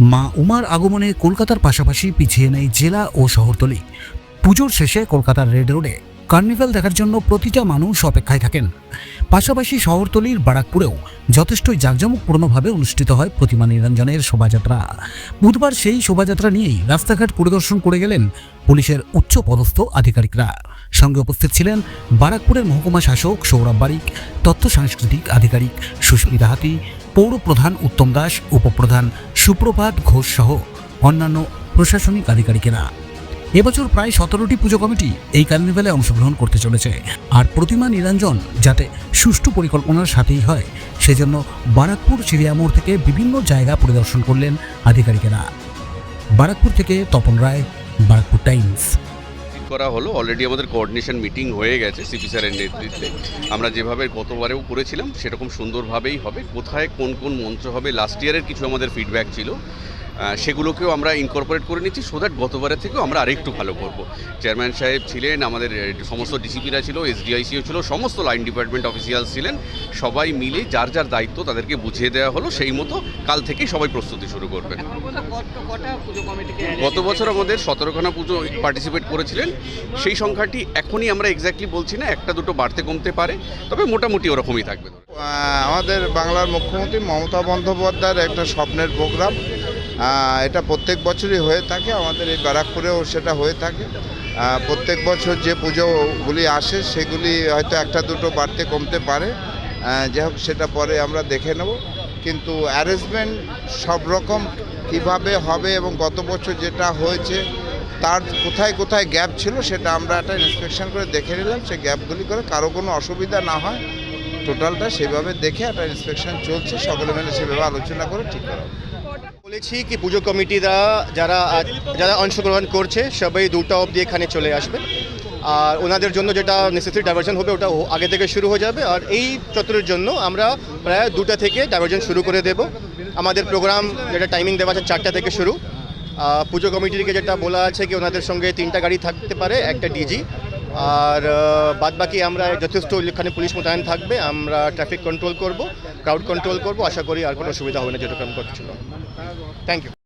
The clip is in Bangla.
মা উমার আগমনে কলকাতার পাশাপাশি পিছিয়ে নেই জেলা ও শহরতলি। পুজোর শেষে কলকাতার রেড রোডে কার্নিভাল দেখার জন্য প্রতিটা মানুষ অপেক্ষায় থাকেন। পাশাপাশি শহরতলির বারাকপুরেও যথেষ্টই জাঁকজমকপূর্ণভাবে অনুষ্ঠিত হয় প্রতিমা নিরঞ্জনের শোভাযাত্রা। বুধবার সেই শোভাযাত্রা নিয়েই রাস্তাঘাট পরিদর্শন করে গেলেন পুলিশের উচ্চ পদস্থ আধিকারিকরা। সঙ্গে উপস্থিত ছিলেন বারাকপুরের মহকুমা শাসক সৌরভ বারিক, তথ্য সাংস্কৃতিক আধিকারিক সুস্মিতা হাতি, পৌর প্রধান উত্তম দাস উপপ্রধান সুপ্রভাত ঘোষ সহ অন্যান্য প্রশাসনিক আধিকারিকেরা। এবছর প্রায় সতেরোটি পুজো কমিটি এই কার্নিভ্যালে অংশগ্রহণ করতে চলেছে। আর প্রতিমা নিরঞ্জন যাতে সুষ্ঠু পরিকল্পনার সাথেই হয়, সেজন্য বারাকপুর চিড়িয়ামোড় থেকে বিভিন্ন জায়গা পরিদর্শন করলেন আধিকারিকেরা। বারাকপুর থেকে তপন রায়, বারাকপুর টাইমস। করা হলো। অলরেডি আমাদের কোঅর্ডিনেশন মিটিং হয়ে গেছে সিপি স্যারের নেতৃত্বে আমরা যেভাবে গতবারেও করেছিলাম, সেরকম সুন্দরভাবেই হবে। কোথায় কোন কোন মঞ্চ হবে? লাস্ট ইয়ারের কিছু আমাদের ফিডব্যাক ছিল। সেগুলোকেও আমরা ইনকর্পোরেট করে নিচ্ছি সো দ্যাট গতবারের থেকেও আমরা আরেকটু ভালো করব। চেয়ারম্যান সাহেব ছিলেন, আমাদের সমস্ত ডিসিপিরা ছিল এসডিআইসিও ছিল, সমস্ত লাইন ডিপার্টমেন্ট অফিসিয়াল ছিলেন। সবাই মিলে যার যার দায়িত্ব তাদেরকে বুঝিয়ে দেওয়া হলো, সেই মতো কাল থেকেই সবাই প্রস্তুতি শুরু করবেন গত বছর আমাদের সতেরোখানা পুজো পার্টিসিপেট করেছিলেন। সেই সংখ্যাটি এখনই আমরা এক্স্যাক্টলি বলছি না, একটা দুটো বাড়তে কমতে পারে, তবে মোটামুটি ওরকমই থাকবে। আমাদের বাংলার মুখ্যমন্ত্রী মমতা বন্দ্যোপাধ্যায়ের একটা স্বপ্নের প্রোগ্রাম এটা প্রত্যেক বছরই হয়ে থাকে। আমাদের এই ব্যারাকপুরেও সেটা হয়ে থাকে। প্রত্যেক বছর যে পুজোগুলি আসে, সেগুলি হয়তো একটা দুটো বাড়তে কমতে পারে। যাই হোক, সেটা পরে আমরা দেখে নেব। কিন্তু অ্যারেঞ্জমেন্ট সব রকম কীভাবে হবে এবং গত বছর যেটা হয়েছে, তার কোথায় কোথায় গ্যাপ ছিল, সেটা আমরা একটা ইন্সপেকশন করে দেখে নিলাম। সেই গ্যাপগুলি করে কারও কোনো অসুবিধা না হয়। টোটালটা সেভাবে দেখে একটা ইন্সপেকশন চলছে। সকলে মিলে সেভাবে আলোচনা করে ঠিক করা। বলেছি কি, পুজো কমিটিরা যারা যারা অংশগ্রহণ করছে, সবাই দুটো অবধি এখানে চলে আসবে। আর ওনাদের জন্য যেটা নেসেসারি ডাইভারশন হবে, ওটা আগে থেকে শুরু হয়ে যাবে। আর এই চত্বরের জন্য আমরা প্রায় দুটা থেকে ডাইভারশন শুরু করে দেব। আমাদের প্রোগ্রাম যেটা টাইমিং দেওয়া আছে চারটা থেকে শুরু। পুজো কমিটিকে যেটা বলা আছে কি, ওনাদের সঙ্গে তিনটা গাড়ি থাকতে পারে, একটা ডিজি আর বাদ বাকি আমরা যথেষ্ট ওইখানে পুলিশ মোতায়েন থাকবে, আমরা ট্রাফিক কন্ট্রোল করব ক্রাউড কন্ট্রোল করব, আশা করি আর কোনো সুবিধা হবে না যেরকম করছিল থ্যাংক ইউ